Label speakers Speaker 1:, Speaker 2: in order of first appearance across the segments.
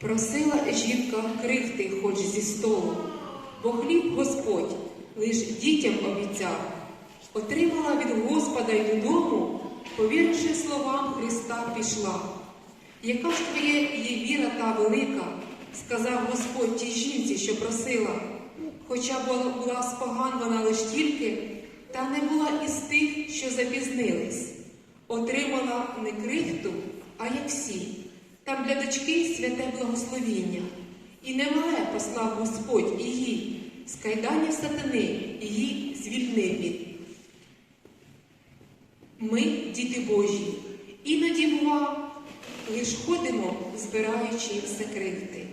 Speaker 1: Просила жінка крихти хоч зі столу, бо хліб Господь лиш дітям обіцяв. Отримала від Господа й додому, повіривши словам Христа, пішла. Яка ж твоє є віра та велика, сказав Господь тій жінці, що просила, хоча була, була споган лиш тільки, та не була із тих, що запізнились. Отримала не крихту, а як всі. Там для дочки святе благословіння. І немале послав Господь її, з кайданів сатани її звільнив він. Ми, діти Божі, іноді бува, лиш ходимо, збираючи все крихти.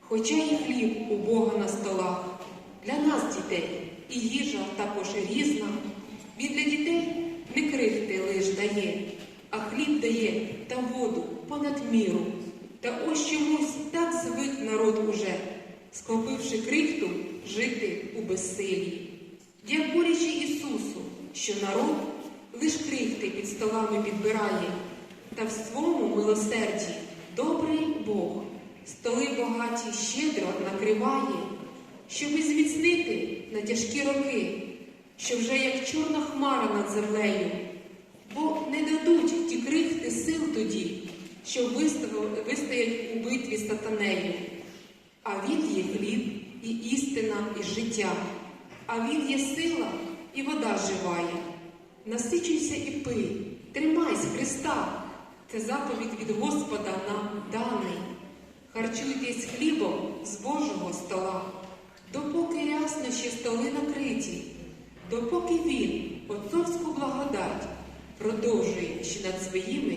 Speaker 1: Хоча і хліб у Бога на столах, для нас, дітей, і їжа також різна. Він для дітей не крихти лиш дає, а хліб дає та воду понад міру. Та ось чомусь так звик народ уже, схопивши крихту, жити у безсилі. Дякуючи Ісусу, що народ лиш крихти під столами підбирає, та в своєму милосерді добрий Бог столи богаті щедро накриває, щоби зміцнити на тяжкі роки, що вже як чорна хмара над землею, вистоять у битві сатанею. А він є хліб і істина, і життя, а він є сила і вода живая. Насичуйся і пий, тримайся Христа. Це заповідь від Господа нам даний. Харчуйтесь хлібом з Божого стола, допоки рясно ще столи накриті, допоки він отцовську благодать продовжує ще над своїми